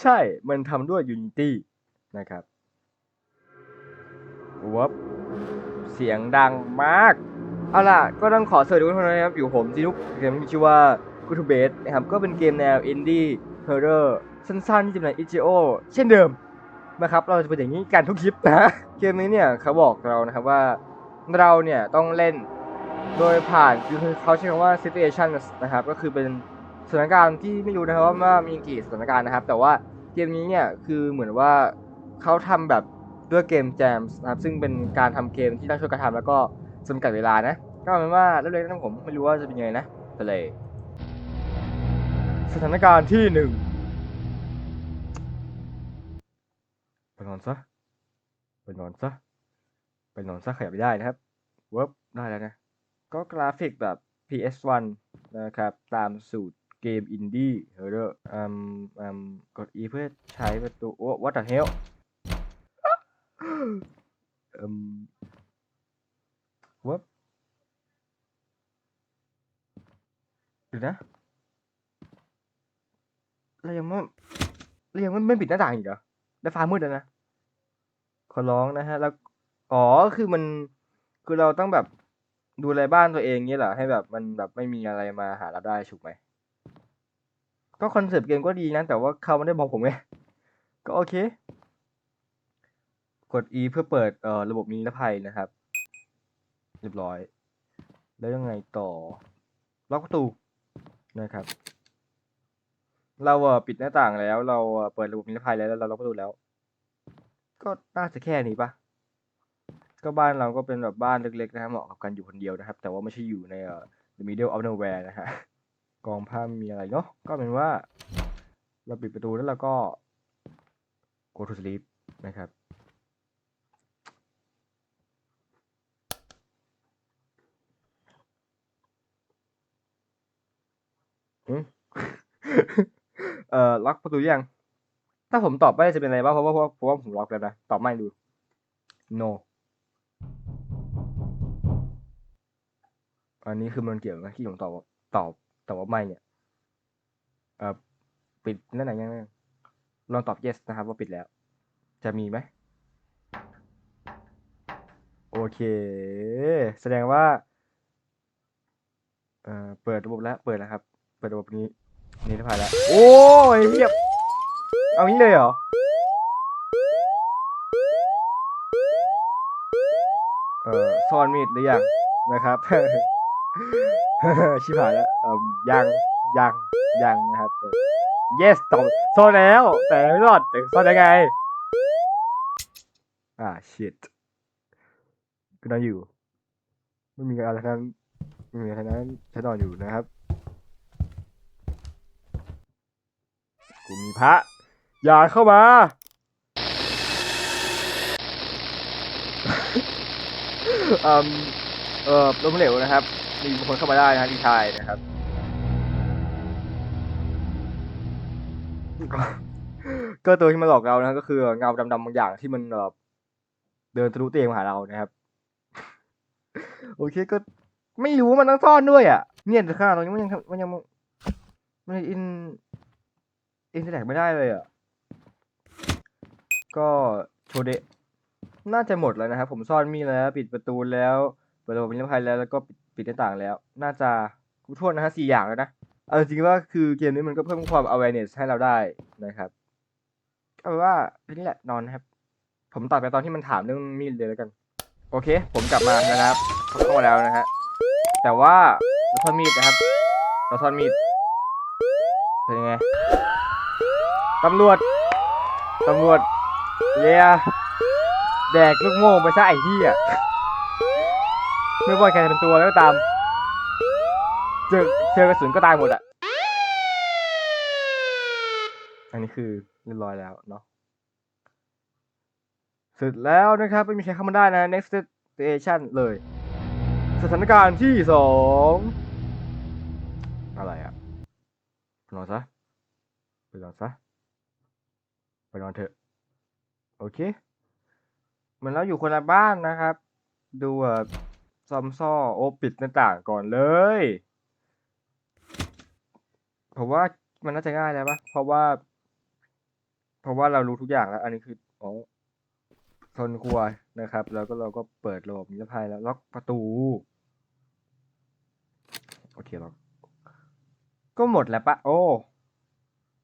ใช่ มันทำด้วย Unity นะครับวับเสียงดังมาก เอาล่ะ ก็ต้องขอสวัสดีทุกคนนะครับ อยู่ผมจีนุกเกมที่ชื่อว่า g o o d to Base นะครับ ก็เป็นเกมแนว Indie Horror สั้นๆที่จำหน่าย itch.io เช่นเดิมนะครับ เราจะเป็นอย่างนี้กันทุกคลิปนะ เกมนี้เนี่ยเขาบอกเรานะครับว่าเราเนี่ยต้องเล่นโดยผ่านคือเขาใช้คำว่า situation นะครับ ก็คือเป็น สถานการณ์ที่ไม่รู้นะครับว่ามีกี่สถานการณ์นะครับ แต่ว่าเกมนี้เนี่ยคือเหมือนว่าเขาทำแบบด้วยเกม Jams นะครับซึ่งเป็นการทำเกมที่ต้องช่วยกันทำแล้วก็จำกัดเวลานะ ก็เอาเป็นว่าเรื่องๆนั้นผมไม่รู้ว่าจะเป็นยังไงนะไปเลย สถานการณ์ที่หนึ่งไปนอนซะไปนอนซะไปนอนซะขยับไม่ได้นะครับเวิร์บได้แล้วนะ ก็กราฟิกแบบ PS1 นะครับ ตามสูตร กมอินดี้เฮอร์เรอร์อืมอืมกด E เพื่อใช้ประตูโอ้ what the hell อืมวิร์บเดี๋ยวนะเรายังไม่เรายังไม่ไม่ปิดหน้าต่างอีกเหรอแล้วฟ้ามืดแล้วนะขอร้องนะฮะ แล้วอ๋อคือมันคือเราต้องแบบดูแลบ้านตัวเองเงี้ยเหรอให้แบบมันแบบไม่มีอะไรมาหาเราได้ถูกไหม ก็คอนเซปต์เกมก็ดีนะ แต่ว่าเขาไม่ได้บอกผมไง ก็โอเค กด E เพื่อเปิดเอ่อระบบนิรภัยนะครับ เรียบร้อย แล้วยังไงต่อ ล็อกประตูนะครับ เราเอ่อปิดหน้าต่างแล้ว เราเปิดระบบนิรภัยแล้วเราล็อกประตูแล้ว ก็น่าจะแค่นี้ปะก็บ้านเราก็เป็นแบบบ้านเล็กๆนะครับเหมาะกับการอยู่คนเดียวนะครับ แต่ว่าไม่ใช่อยู่ในเอ่อ the middle of nowhere นะฮะ กองผ้ามีอะไรเนาะก็เป็นว่า เราปิดประตูแล้วเราก็ go to sleep นะครับอืมเอ่อล็อกประตูยัง ถ้าผมตอบไม่จะเป็นอะไรบ้างเพราะว่าเพราะว่าผมล็อกแล้วนะ ตอบไม่ดู no อันนี้คือมันเกี่ยวกับที่ผมตอบตอบ แตอบว่าไม่เนี่ยเอ่อปิดนั่นไหนยังลองตอบ yes นะครับ ว่าปิดแล้ว จะมีไหมโอเค แสดงว่า เอ่อเปิดระบบแล้ว เปิดแล้วครับ เปิดระบบนี้นี่ผ่านแล้ว โอ้ยเฮียบเอางี้เลยเหรอ เอ่อซ่อนมีดหรือยังนะครับ ชิบหายแล้วเอ่อยังยังยังนะครับ yes ตอบโซนแล้ว แต่ไม่รอดแต่โซนได้ไง อ่า shit ก็นอนอยู่ไม่มีอะไรทั้งนั้นไม่มีอะไรทั้งนั้นฉันนอนอยู่นะครับกูมีพระ อย่าเข้ามาเอ่อเอ่อล้มเหลวนะครับ มีคคลเข้ามาได้นะฮะดีชายนะครับ ก็ตัวที่มาหลอกเรานะก็คือเงาดำๆบางอย่างที่มันแบบเดินทะลุเตียงมาหาเรานะครับ โอเคก็ไม่รู้มันต้องซ่อนด้วยอะ เนี่ยแต่ขนาดตรงนี้มันยังมันยังมันยังอินอินเทอร์แลกไม่ได้เลยอะ ก็โชเดะน่าจะหมดแล้วนะครับ ผมซ่อนมีแล้ว ปิดประตูแล้วเปิดระบบนิรภัยแล้วแล้วก็ปิด ปิดหน้าต่างแล้ว น่าจะกูโทษนะฮะสี่อย่างแล้วนะ เอาจริงๆว่าคือเกมนี้มันก็เพิ่มความ awareness ให้เราได้นะครับเอาเป็นว่าทีนี้แหละนอนนะครับ ผมตัดไปตอนที่มันถามเรื่องมีดเลยแล้วกัน โอเค ผมกลับมานะครับเข้ามาแล้วนะฮะ แต่ว่าเราซ่อนมีดนะครับ เราซ่อนมีด เป็นยังไง ตำรวจ ตำรวจเลียแดกลูกโม่ไปซะไอ้ที่อะ ไม่ว่าใครจะเป็นตัวแล้วตาม เจอเจอกระสุนก็ตายหมดอะอันนี้คือเรียบร้อยแล้วเนาะเสร็จแล้วนะครับ ไม่มีใครเข้ามาได้นะ next station เลย สถานการณ์ที่สองอะไรอะไปนอนซะไปนอนซะไปนอนเถอะ โอเค เหมือนเราอยู่คนละบ้านนะครับ ดูแบบ ซอมซ่อโอปิดหน้าต่างก่อนเลย ผมว่ามันน่าจะง่ายแล้วปะเพราะว่า เพราะว่าเรารู้ทุกอย่างแล้ว อันนี้คืออ๋อโซนครัวนะครับ แล้วก็เราก็เปิดระบบนิรภัยแล้วล็อกประตู โอเคล็อกก็หมดแล้วปะโอ้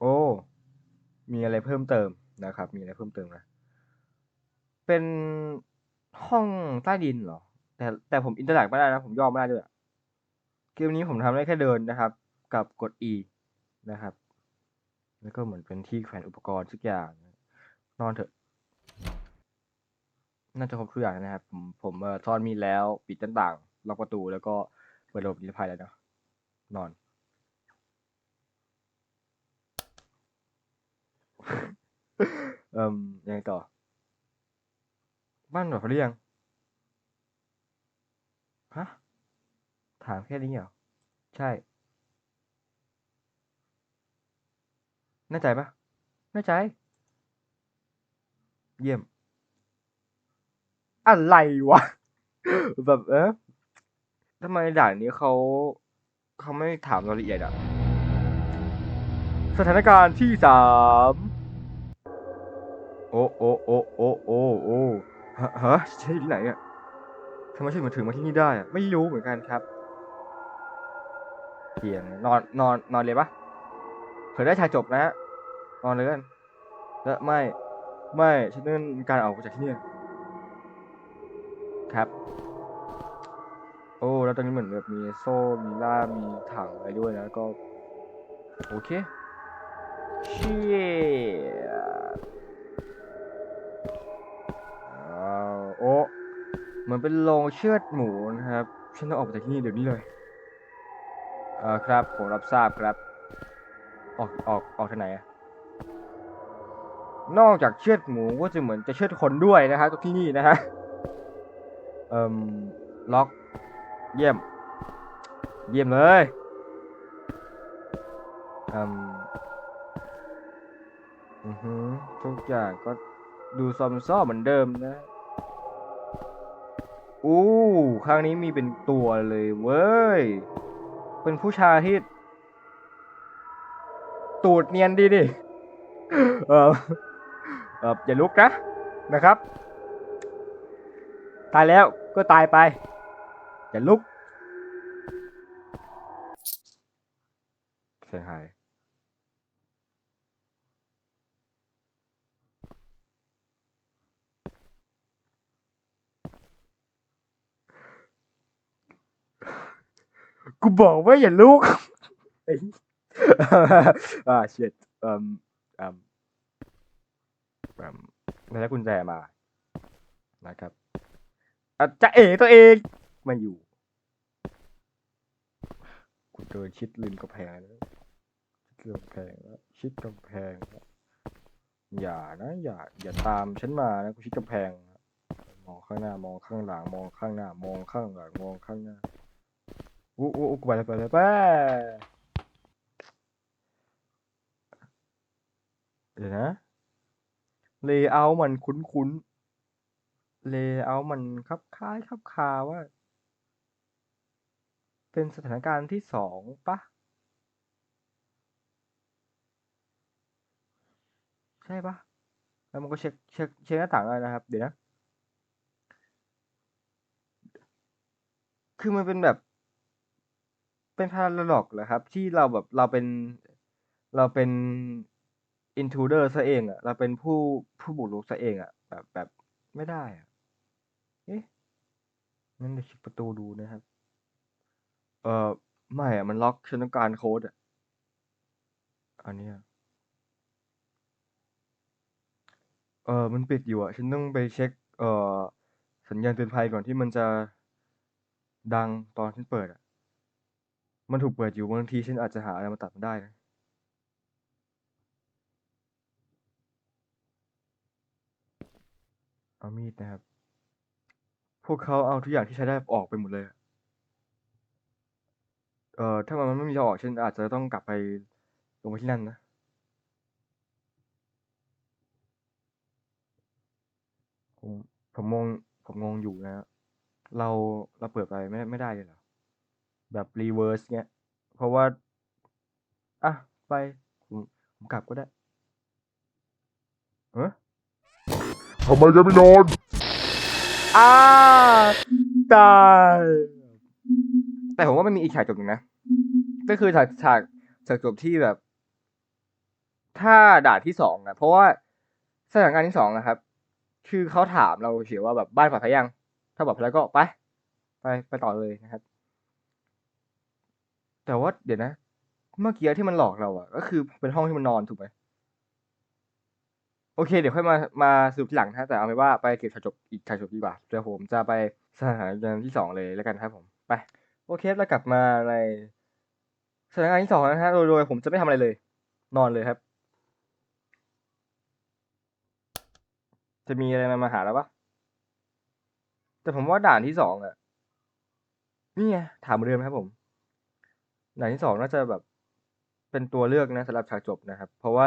โอ้ มีอะไรเพิ่มเติมนะครับ มีอะไรเพิ่มเติมนะ เป็นห้องใต้ดินเหรอ แต่แต่ผมอินเตอร์แลกไม่ได้นะผมย่อไม่ได้ด้วยเกมนี้ผมทำได้แค่เดินนะครับ กับกด E นะครับ แล้วก็เหมือนเป็นที่แขวนอุปกรณ์ทุกอย่าง นอนเถอะ น่าจะครบทุกอย่างนะครับ ผมผมซ่อนมีแล้ว ปิดหน้าต่างล็อกประตูแล้วก็เปิดระบบนิรภัยแล้วเนาะนอน เอ่มยังไงต่อ บ้านหมดหรือยัง ฮะ ถามแค่นี้เหรอ ใช่ แน่ใจปะแน่ใจ เยี่ยม อะไรวะ แบบเออทำไมด่านนี้เขาเขาไม่ถามรายละเอียดอะสถานการณ์ที่สามโอ้โอ้โอ้โอ้โอ้โอ้ฮะฮะใช่ที่ไหนอะำไมฉันมาถึงมาที่นี่ได้อะไม่รู้เหมือนกันครับเพียงนอนนอนนอนเลยปะเผื่อได้ชายจบนะฮะนอนเลยกันแล้วไม่ ไม่ฉันต้องการออกจากที่นี่ครับ โอ้แล้วตอนนี้เหมือนแบบมีโซ่มีล่ามมีถังอะไรด้วยนะก็ โอเคเชี่ย มือนเป็นโรงเชือดหมูนะครับ ฉันต้องออกไปจากที่นี่เดี๋ยวนี้เลย เอ่าครับ ผมรับทราบครับ ออกออกออกทางไหนอะนอกจากเชือดหมูก็จะเหมือนจะเชือดคนด้วยนะครับที่นี่นะฮะ เอ่มล็อก เยี่ยม เยี่ยมเลยอืมอือฮึทุกอย่างก็ดูซอมซ่อเหมือนเดิมนะ อู้ครั้งนี้มีเป็นตัวเลยเว้ย เป็นผู้ชายที่ ตูดเนียนดีดิเออเอออย่าลุกนะนะครับ ตายแล้วก็ตายไป อย่าลุกเสียงหาย กูบอกว่าอย่าลุกอ้อ่าเช็ดอืมอืมอืมแล้วกุญแจมา นะครับอะจะเอ๋ตัวเองมาอยู่ กูเดินชิดริมกำแพงแล้วชิดริมกำแพงแล้วชิดกำแพงแล้วอย่านะอย่า อย่าตามฉันมานะกูชิดกำแพงมองข้างหน้ามองข้างหลังมองข้างหน้ามองข้างหลังมองข้างหน้า อู้อู้อู้กูไปแล้วไปแล้วไปเดี๋ยวนะเลเยอร์มันคุ้นๆเลเยอร์มันคลับคล้ายคลับคาว่า เป็นสถานการณ์ที่สองปะใช่ปะแล้วมันก็เช็คเช็คเช็คหน้าต่างอะไรนะครับ เดี๋ยวนะ คือมันเป็นแบบ เป็นพาราดอกเหรอครับ ที่เราแบบเราเป็นเราเป็น intruder ซะเองอะเราเป็นผู้ผู้บุกรุกซะเองอะแบบแบบไม่ได้อะเอ๊ะงั้นเดี๋ยวเช็คประตูดูนะครับ เออไม่อะมันล็อกฉันต้องการโค้ดอะอันนี้เออมันปิดอยู่อะฉันต้องไปเช็ค เอ่อสัญญาณเตือนภัยก่อนที่มันจะดังตอนฉันเปิดอะ มันถูกเปิดอยู่บางทีฉันอาจจะหาอะไรมาตัดมันได้นะเอามีดนะครับ พวกเขาเอาทุกอย่างที่ใช้ได้ออกไปหมดเลย เอ่อ ถ้ามันไม่มีทางออกฉันอาจจะต้องกลับไปลงไปที่นั่นนะ ผมผมงงผมงงอยู่นะ เราเราเปิดไปไม่ไม่ได้เลยเหรอ แบบรีเวิร์สเงี้ย เพราะว่า อะ ไป ผมผมกลับก็ได้เอ๊ะทำไมแกไม่นอน อ้าตายแต่ผมว่ามันมีอีกฉากจบหนึ่งนะ ก็คือฉากฉากฉากจบที่แบบ ถ้าด่านที่สองนะเพราะว่าสถานการณ์ที่สองนะครับ คือเขาถามเราเฉยว่าแบบบ้านปลอดภัยยัง ถ้าปลอดภัยแล้วก็ไป ไปไปต่อเลยนะครับ แต่ว่าเดี๋ยวนะ เมื่อกี้ที่มันหลอกเราอะก็คือเป็นห้องที่มันนอนถูกไหมโอเค เดี๋ยวค่อยมามาสรุปทีหลังนะแต่เอาไปนว่าไปเก็บฉากจบอีกฉากจบดีกว่าเดี๋ยวผมจะไปสถานการณ์ที่สองเลยแล้วกันครับผมไปโอเคแล้วกลับมาในสถานการณ์ที่สองนะฮะโดยโดยผมจะไม่ทำอะไรเลย นอนเลยครับ จะมีอะไรมามาหาแล้วปะแต่ผมว่าด่านที่สองอะนี่ไงถามเหมือนเดิมครับผม ด่านที่สองน่าจะแบบเป็นตัวเลือกนะสำหรับฉากจบนะครับ เพราะว่า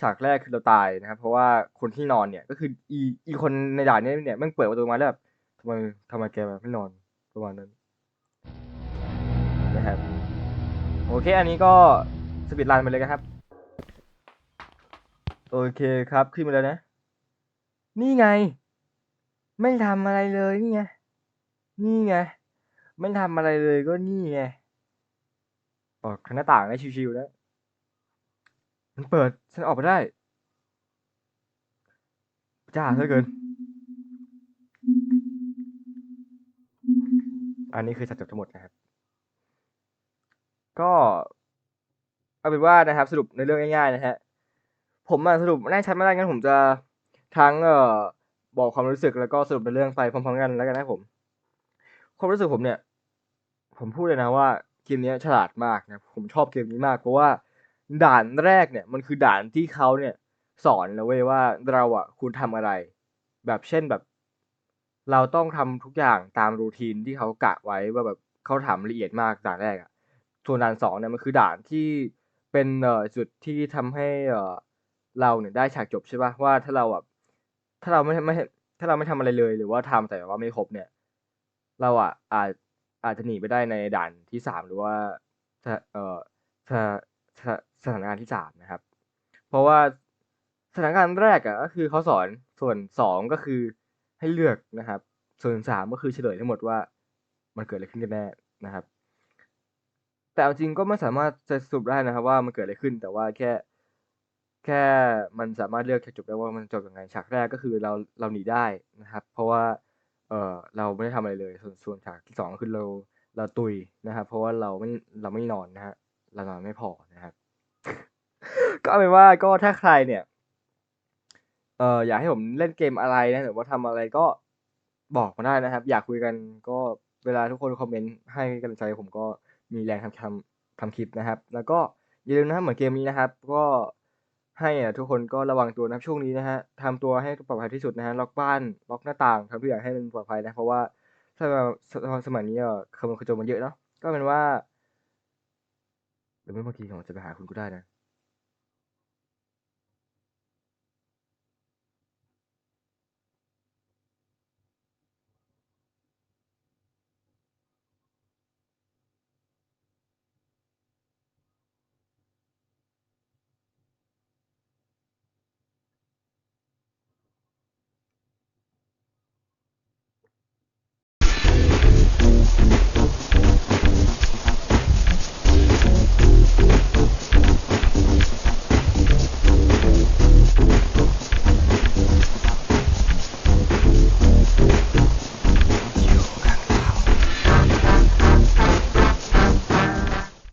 ฉากแรกคือเราตายนะครับ เพราะว่าคนที่นอนเนี่ยก็คืออีอีคนในด่านเนี้เนี่ยมันเปิดประตูมาแล้วแบบทำไมทำไมแกแบบไม่นอนประมาณนั้นนะครับโอเค อันนี้ก็สปีดรันไปเลยครับ โอเคครับขึ้นมาแล้วนะ นี่ไง ไม่ทำอะไรเลยนี่ไงนี่ไงไม่ทำอะไรเลยก็นี่ไง ออกทางหน้าต่างได้ชิวๆแล้วมันเปิด ฉันออกมาได้ จ้าเหลือเกิน อันนี้คือฉากจบทั้งหมดนะครับ ก็เอาเป็นว่านะครับ สรุปในเรื่องง่ายๆนะฮะ ผมสรุปแน่ชัดไม่ได้งั้นผมจะทั้งเอ่อบอกความรู้สึกแล้วก็สรุปในเรื่องไปพร้อมๆกันแล้วกันนะผม ความรู้สึกผมเนี่ย ผมพูดเลยนะว่า เกมนี้ฉลาดมากนะผมชอบเกมนี้มากเพราะว่าด่านแรกเนี่ยมันคือด่านที่เขาเนี่ยสอนแล้วเว้ยว่าเราอะคุณทำอะไร แบบเช่นแบบ เราต้องทำทุกอย่างตามรูทีนที่เขากะไว้ว่าแบบเขาถามละเอียดมากด่านแรกอะส่วนด่านสองเนี่ยมันคือด่านที่เป็นเอ่อจุดที่ทำให้เอ่อเราเนี่ยได้ฉากจบใช่ป่ะว่าถ้าเราแบบถ้าเราไม่ไม่ถ้าเราไม่ทำอะไรเลย หรือว่าทำแต่ว่าไม่ครบเนี่ย เราอะอาจ อาจจะหนีไปได้ในด่านที่สามหรือว่าเอ่อสถสถสถานการณ์ที่สามนะครับ เพราะว่าสถานการณ์แรกอะก็คือเขาสอนส่วนสองก็คือให้เลือกนะครับ ส่วนสามก็คือเฉลยทั้งหมดว่ามันเกิดอะไรขึ้นกันแน่นะครับ แต่เอาจริงก็ไม่สามารถจะสรุปได้นะครับ ว่ามันเกิดอะไรขึ้น แต่ว่าแค่แค่มันสามารถเลือกฉากจบได้ว่ามันจบยังไงฉากแรกก็คือเราเราหนีได้นะครับ เพราะว่า เออเราไม่ได้ทำอะไรเลย ส่วนส่วนฉากที่สองคือเราเราตุยนะครับ เพราะว่าเราไม่เราไม่นอนนะฮะเรานอนไม่พอนะครับ ก็เอาเป็นว่าก็ถ้าใครเนี่ยเอออยากให้ผมเล่นเกมอะไรนะหรือว่าทำอะไรก็บอกมาได้นะครับ อยากคุยกันก็เวลาทุกคนคอมเมนต์ให้กำลังใจผมก็มีแรงทำทำทำคลิปนะครับ แล้วก็อย่าลืมนะครับเหมือนเกมนี้นะครับ ก็ ให้อะทุกคนก็ระวังตัวนับช่วงนี้นะฮะทำตัวให้ปลอดภัยที่สุดนะฮะล็อกบ้านล็อกหน้าต่างทำทุกอย่างให้มันปลอดภัยนะเพราะว่าถ้าเราสมัยนี้อะขโมยขโจรมันเยอะเนาะก็เป็นว่าเดี๋ยวไม่บางทีผมจะไปหาคุณก็ได้นะ